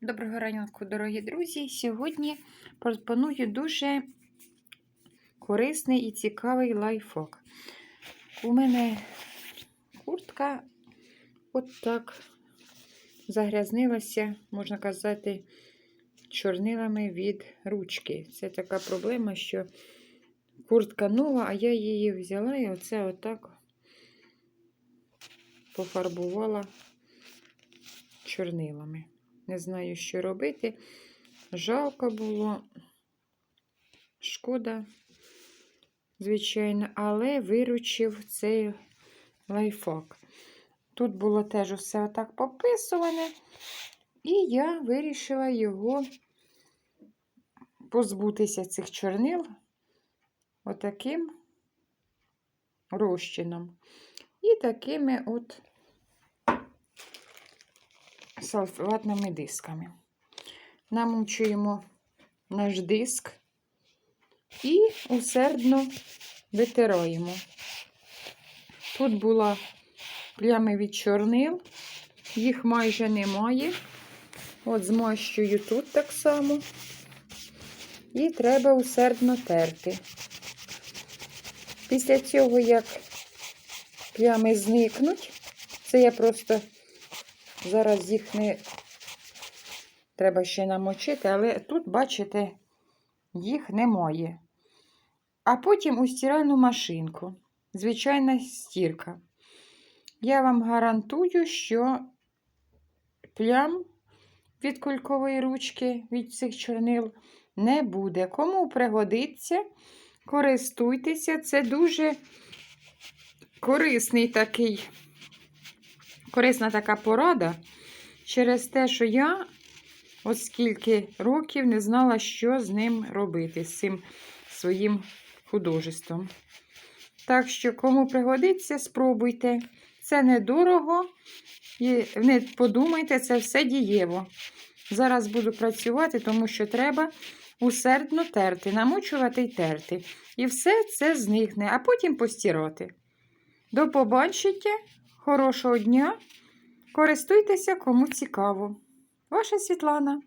Доброго ранку, дорогі друзі! Сьогодні пропоную дуже корисний і цікавий лайфхак. У мене куртка от так загрязнилася, можна казати, чорнилами від ручки. Це така проблема, що куртка нова, а я її взяла і оце отак пофарбувала чорнилами. Не знаю, що робити. Жалко було, шкода, звичайно, але виручив цей лайфхак. Тут було теж все отак пописуване, і я вирішила його позбутися цих чорнил отаким розчином. І такими от салфатними дисками. Намучуємо наш диск і усердно витираємо. Тут була плями від чорнил, їх майже немає. От змащую тут так само. І треба усердно терти. Після цього, як плями зникнуть, це я просто Зараз їх не треба ще намочити, але тут, бачите, їх немає. А потім у стиральну машинку. Звичайна стірка. Я вам гарантую, що плям від кулькової ручки, від цих чорнил не буде. Кому пригодиться, користуйтеся. Це дуже корисний такий корисна така порада через те, що я от скільки років не знала, що з ним робити, з цим своїм художеством. Так що, кому пригодиться, спробуйте. Це недорого. І не подумайте, це все дієво. Зараз буду працювати, тому що треба усердно терти, намочувати й терти. І все це зникне, а потім постирати. До побачення! Хорошого дня! Користуйтеся, кому цікаво. Ваша Світлана.